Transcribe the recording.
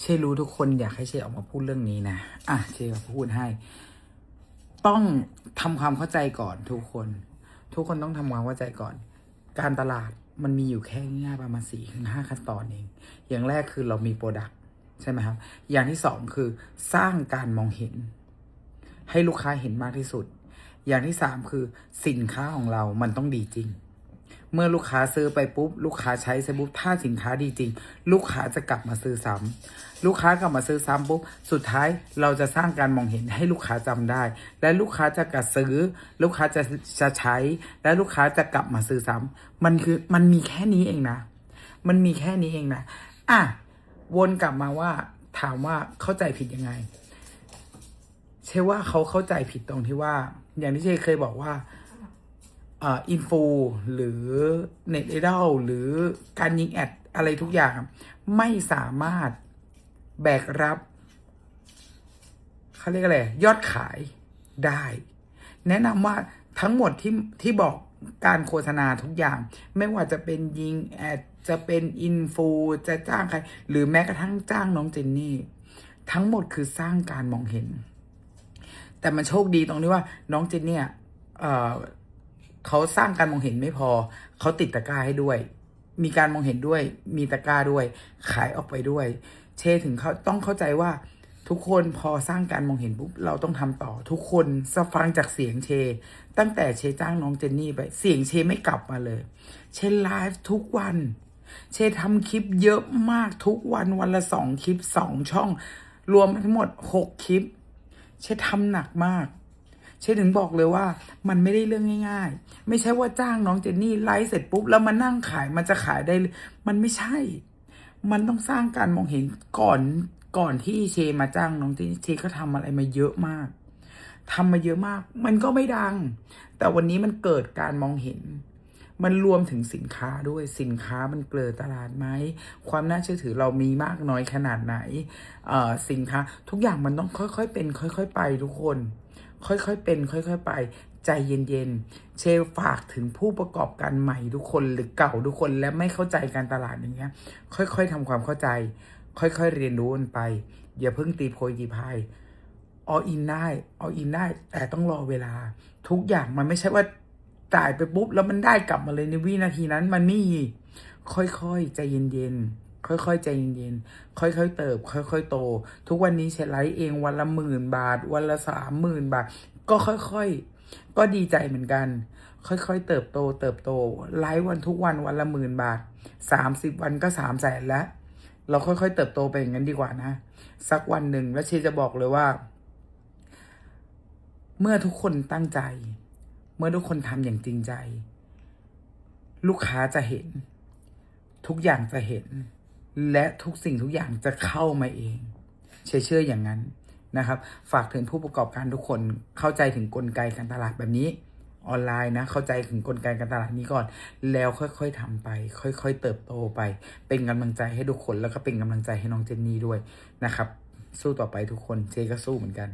เชรู้ทุกคนอยากให้เชออกมาพูดเรื่องนี้นะ อะเชก็พูดให้ ต้องทำความเข้าใจก่อนทุกคน ทุกคนต้องทำความเข้าใจก่อน การตลาดมันมีอยู่แค่ง่ายประมาณสี่ถึงห้าขั้นตอนเอง อย่างแรกคือเรามีโปรดักต์ใช่ไหมครับ อย่างที่สองคือสร้างการมองเห็น ให้ลูกค้าเห็นมากที่สุด อย่างที่สามคือสินค้าของเรามันต้องดีจริง เมื่อลูกค้าซื้อไปปุ๊บ ลูกค้าใช้เสร็จปุ๊บถ้าสินค้าดีจริง ลูกค้าจะกลับมาซื้อซ้ำลูกค้ากลับมาซื้อซ้ำปุ๊บสุดท้ายเราจะสร้างการมองเห็นให้ลูกค้าจำได้ และลูกค้าจะกระซื้อ ลูกค้าจะจะใช้ และลูกค้าจะกลับมาซื้อซ้ำมันคือมันมีแค่นี้เองนะ มันมีแค่นี้เองนะอะวนกลับมาว่าถามว่าเข้าใจผิดยังไง เชื่อว่าเขาเข้าใจผิดตรงที่ว่า อย่างที่เชเคยบอกว่า อินฟูหรือเน็ตไอดอลหรือการยิงแอดอะไรทุกอย่าง ไม่สามารถแบกรับเขาเรียกอะไร ยอดขายได้ แนะนำว่าทั้งหมดที่ที่บอกการโฆษณาทุกอย่าง ไม่ว่าจะเป็นยิงแอดจะเป็นอินฟูจะจ้างใคร หรือแม้กระทั่งจ้างน้องเจนนี่ ทั้งหมดคือสร้างการมองเห็น แต่มันโชคดีตรงที่ว่าน้องเจนเนี่ย เขาสร้างการมองเห็นไม่พอ เขาติดตะกร้าให้ด้วย มีการมองเห็นด้วย มีตะกร้าด้วย ขายออกไปด้วย เชถึงเขาต้องเข้าใจว่าทุกคนพอสร้างการมองเห็นปุ๊บเราต้องทำต่อ ทุกคนสฟังจากเสียงเช ตั้งแต่เชจ้างน้องเจนนี่ไป เสียงเชไม่กลับมาเลย เชไลฟ์ทุกวัน เชทำคลิปเยอะมากทุกวันวันละสองคลิปสองช่อง รวมทั้งหมดหกคลิป เชทำหนักมาก เชถึงบอกเลยว่า มันไม่ได้เรื่องง่าย ๆ ไม่ใช่ว่าจ้างน้องเจนนี่ไลฟ์เสร็จปุ๊บแล้วมานั่งขายมันจะขายได้ มันไม่ใช่ มันต้องสร้างการมองเห็นก่อนก่อนที่เชมาจ้างน้องเจนนี่เชก็ทำอะไรมาเยอะมากทำมาเยอะมาก มันก็ไม่ดัง แต่วันนี้มันเกิดการมองเห็นมันรวมถึงสินค้าด้วยสินค้ามันเกลือตลาดไหม ความน่าเชื่อถือเรามีมากน้อยขนาดไหนเอ่อสินค้าทุกอย่างมันต้องค่อยๆเป็น ค่อย ๆ ไปทุกคน ค่อยๆเป็น ค่อยๆไป ใจเย็นๆ เชลฝากถึงผู้ประกอบการใหม่ทุกคนหรือเก่าทุกคนและไม่เข้าใจการตลาดอย่างเงี้ย ค่อยๆทำความเข้าใจ ค่อยๆเรียนรู้มันไป อย่าเพิ่งตีโพยตีพายออินได้ออินได้ แต่ต้องรอเวลา ทุกอย่างมันไม่ใช่ว่าจ่ายไปปุ๊บ แล้วมันได้กลับมาเลยในวินาทีนั้นมันไม่มีค่อยๆ ใจเย็นๆ ค่อยๆใจเย็นๆค่อยๆเติบ ค่อย ๆ โต ทุกวันนี้เชลไลฟ์เองวันละหมื่นบาท วันละสามหมื่นบาท ก็ค่อยๆ ก็ดีใจเหมือนกัน ค่อยๆ เติบโต เติบโตไลฟ์วันทุกวันวันละหมื่นบาทสามสิบวันก็สามแสนแล้ว เราค่อยๆ เติบโตไปอย่างนั้นดีกว่านะ สักวันหนึ่งแล้วเชจะบอกเลยว่า เมื่อทุกคนตั้งใจ เมื่อทุกคนทำอย่างจริงใจ ลูกค้าจะเห็น ทุกอย่างจะเห็น และทุกสิ่งทุกอย่างจะเข้ามาเองเชื่อเชื่ออย่างนั้นนะครับ ฝากถึงผู้ประกอบการทุกคนเข้าใจถึงกลไกการตลาดแบบนี้ออนไลน์นะเข้าใจถึงกลไกการตลาดนี้ก่อน แล้วค่อยๆทำไป ค่อยๆ เติบโตไป เป็นกำลังใจให้ทุกคนแล้วก็เป็นกำลังใจให้น้องเจนนี่ด้วยนะครับ สู้ต่อไปทุกคนเจก็สู้เหมือนกัน